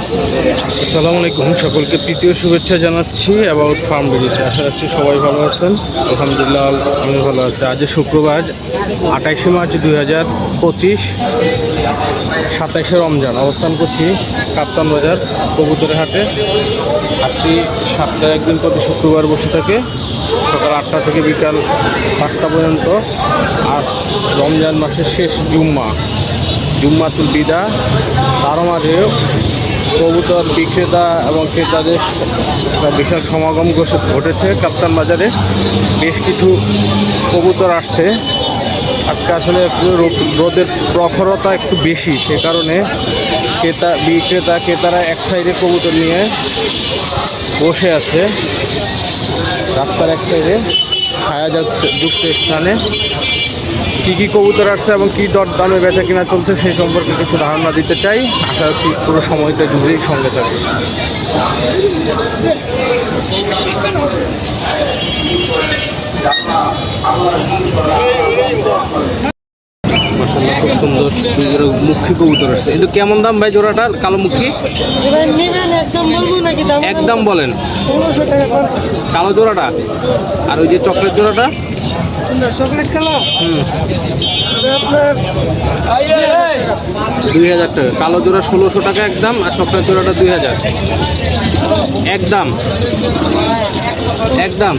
আসসালামু আলাইকুম, সকলকে তৃতীয় শুভেচ্ছা জানাচ্ছি অ্যাবাউট ফার্ম ভিডিওতে আশা রাখছি সবাই ভালো আছেন। আলহামদুলিল্লাহ, আমি ভালো আছি। আজ শুক্রবার, আঠাইশে মার্চ দুই হাজার পঁচিশ, সাতাইশে রমজান। অবস্থান করছি কাপ্তান বাজার, কবুতরের হাটে। হাটটি সপ্তাহে একদিন প্রতি শুক্রবার বসে থাকে। সকাল আটটা থেকে বিকাল পাঁচটা পর্যন্ত। আজ রমজান মাসের শেষ জুম্মা। জুম্মাতুল বিদা। তারও মাঝেও কবুতর বিক্রেতা এবং ক্রেতাদের বিশাল সমাগম ঘটেছে কাপ্তান বাজারে। বেশ কিছু কবুতর আসছে। আজকে আসলে রোদের প্রখরতা একটু বেশি, সে কারণে ক্রেতা, বিক্রেতা, ক্রেতারা এক সাইডে কবুতর নিয়ে বসে আছে। রাস্তার এক সাইডে। ছায়া যুক্ত স্থানে। কী কী কবুতর আসছে এবং কী দর দামে বেচা কিনা চলছে সেই সম্পর্কে কিছু ধারণা দিতে চাই। আশা রাখছি পুরো সময়টা জুড়েই সঙ্গে থাকবে। মাসাল্লাহ খুব সুন্দর মুখী কবুতর আসছে। কিন্তু কেমন দাম ভাই জোড়াটা কালো মুখী? একদম বলেন। কালো জোড়াটা? আর ওই যে চকলেট জোড়াটা? চকলেট দুই হাজার টাকা। কালো জোড়া ষোলোশো টাকা একদম আর চকলেট জোড়াটা দুই হাজার। একদম। একদম।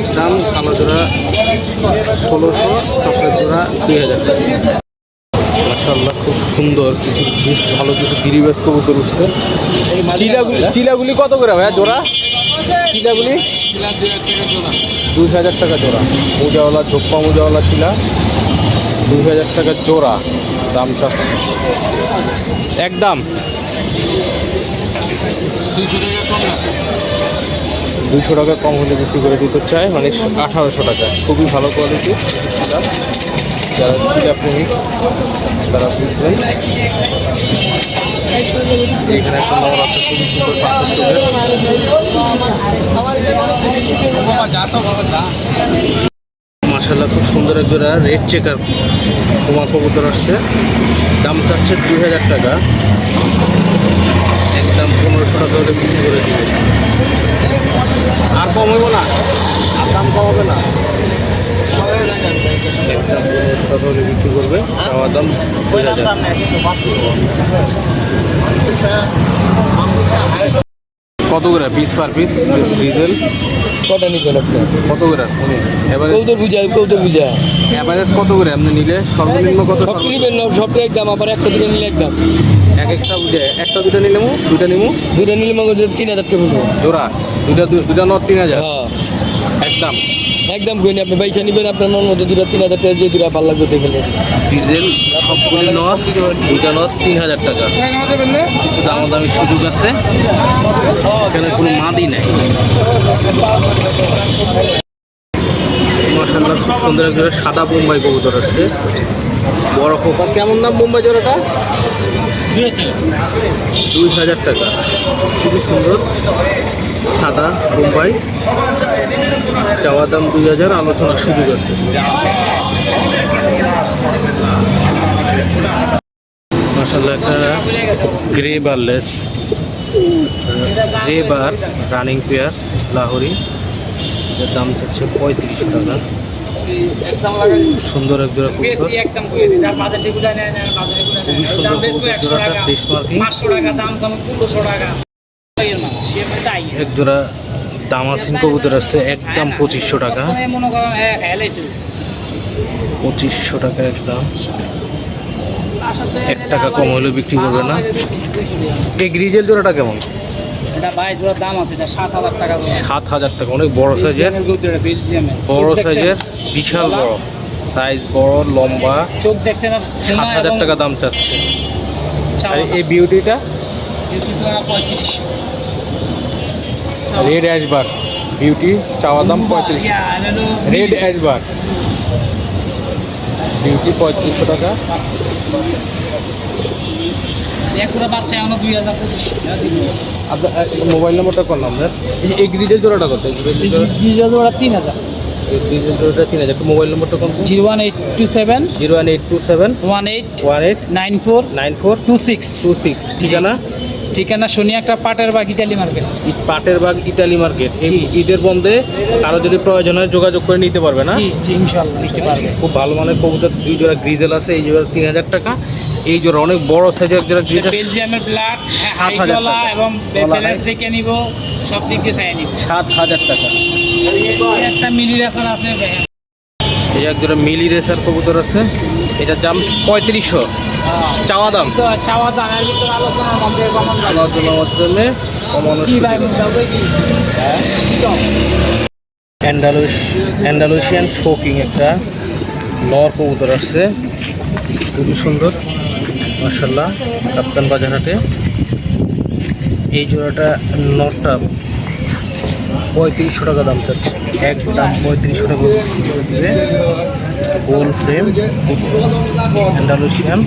একদম কালো জোড়া ষোলোশো চকলেট জোড়া দুই হাজার টাকা। খুব সুন্দর কিছু বেশ ভালো কিছু গিরিবাস কবুতর উঠছে। চিলাগুলি চিলাগুলি কত করে ভাইয়া জোড়া? চিলাগুলি? দুই হাজার টাকা জোড়া। মোজাওয়ালা ঝোপ্পা মোজাওয়ালা চিলা দুই হাজার টাকা জোড়া। দাম চাচ্ছে। একদম। দুইশো টাকা কম হলে বিক্রি করে দিতে চাই মানে আঠারোশো টাকা। খুবই ভালো কোয়ালিটি যারা চিলা প্রেমিক তারা বুঝবেন। এখানে একটা সুন্দর খুব সুন্দর এক জোড়া রেড চেকার তোমার কবুতর আসছে। দাম চাচ্ছে দুই হাজার টাকা। একদম পনেরোশো টাকা হলে বিক্রি করে দিবে। আর কম হইব না, আর দাম কম হবে না। একদম পনেরোশো টাকা করে বিক্রি করবে। খাওয়া দাম কত করে? পিস পার পিস ডিজেল কটা নিবেন আপনি? কত করে? এভারেজ কৌতর বুঝা কৌতর বুঝা। অ্যাভারেজ কত করে? আপনি নিলে সর্বনিম্ন কত সব নিবেন না সবটা একদম আবার একটা দুটো নিলে একদম। এক একটা বুঝে একটা দুটো নিলে দুটো নিমু? দুটো নিলে করছে তিন হাজার টাকা জোড়া? দুটা দুটা নট তিন হাজার? হ্যাঁ। একদম। একদম কইনি আপনি? পয়সা নিবেন আপনার মন মতো দুটো তিন হাজার টাকা যে দুটো ভালো লাগবে দেখে ডিজেল সবগুলি নট দুটা নট তিন হাজার টাকা। কিছু দামাদামি সুযোগ আছে। এখানে কোনো মাদি নাই। মাসাল্লাহ খুব সুন্দর এক সাদা বোম্বাই কবুতর আসছে। বড় খোপা কেমন দাম বোম্বাই জোড়াটা? দুই হাজার টাকা। খুবই সুন্দর, সাদা বোম্বাই। চাওয়া দাম দুই হাজার, আলোচনার সুযোগ আছে। মাসাল্লাহ একটা grey barless grey bar running pair Lahori. এর দাম চাচ্ছে পঁয়ত্রিশশো টাকা। সুন্দর এক জোড়া খুবই সুন্দর জোড়াটা ফ্রেশ মার্কিং। মানে এক জোড়া দামাসিন কবুতর আছে একদম পঁচিশশো টাকা। পঁচিশশো টাকা একদম এক টাকা কম হলেও বিক্রি করবে না? এই গ্রিজেল জোড়াটা কেমন? এটা বাইশ জোড়ার দাম আছে এটা সাত হাজার টাকা সাত হাজার টাকা অনেক বড় সাইজের বড় সাইজের বিশাল বড়। সাইজ বড় লম্বা। চোখ দেখছেন আর সাত হাজার টাকা দাম চাচ্ছে। আর এই বিউটিটা রেড অ্যাশবার বিউটি চাওয়া দাম। পঁয়ত্রিশ। রেড অ্যাশবার বিউটি পঁয়ত্রিশশো টাকা। আপনার মোবাইল নম্বরটা করলাম নাম এই এই জোড়াটা কত? এই জোড়া তিন হাজার। জোড়াটা তিন হাজার। মোবাইল নম্বরটা কোন? Zero one eight two seven zero one eight two seven one eight one eight nine four nine four two six. Two six. ঠিকানা? ঠিকানা শনি একটা পাটের বাগ ইটালি মার্কেট। পাটের বাগ ইটালি মার্কেট। এই। ঈদের বন্ধে কারও যদি প্রয়োজন হয় যোগাযোগ করে নিতে পারবে না? ইনশাল্লাহ নিতে পারবে। খুব ভালো মানের কবুতর দুই জোড়া গ্রিজেল আছে এই জোড়া তিন হাজার টাকা। এই জোড়া অনেক বড় সাইজের জোড়া গ্রিজেল। বেলজিয়ামের ব্লাড সাত হাজার টাকা। এবং ব্যালেন্স। দেখে নিব সব দিক দিয়ে চাই নিব। সাত হাজার টাকা। একটা মিলি রেশন আছে এই এক জোড়া মিলি রেসার কবুতর আছে। এটার দাম পঁয়ত্রিশশো। চাওয়া দাম? চাওয়া দামের ভিতরে আলোচনার মধ্যে আলোচনার মাধ্যমে অ্যান্ডালুস অ্যান্ডালুসিয়ান শোকিং একটা নর কবুতর আসছে। খুবই সুন্দর মার্শাল্লাহ কাপ্তান বাজার হাটে। এই জোড়াটা নরটা পঁয়ত্রিশশো টাকা দাম চাচ্ছে। এক দাম পঁয়ত্রিশশো টাকা করে দিবে গোল ফ্রেম অ্যান্ডালুসিয়ান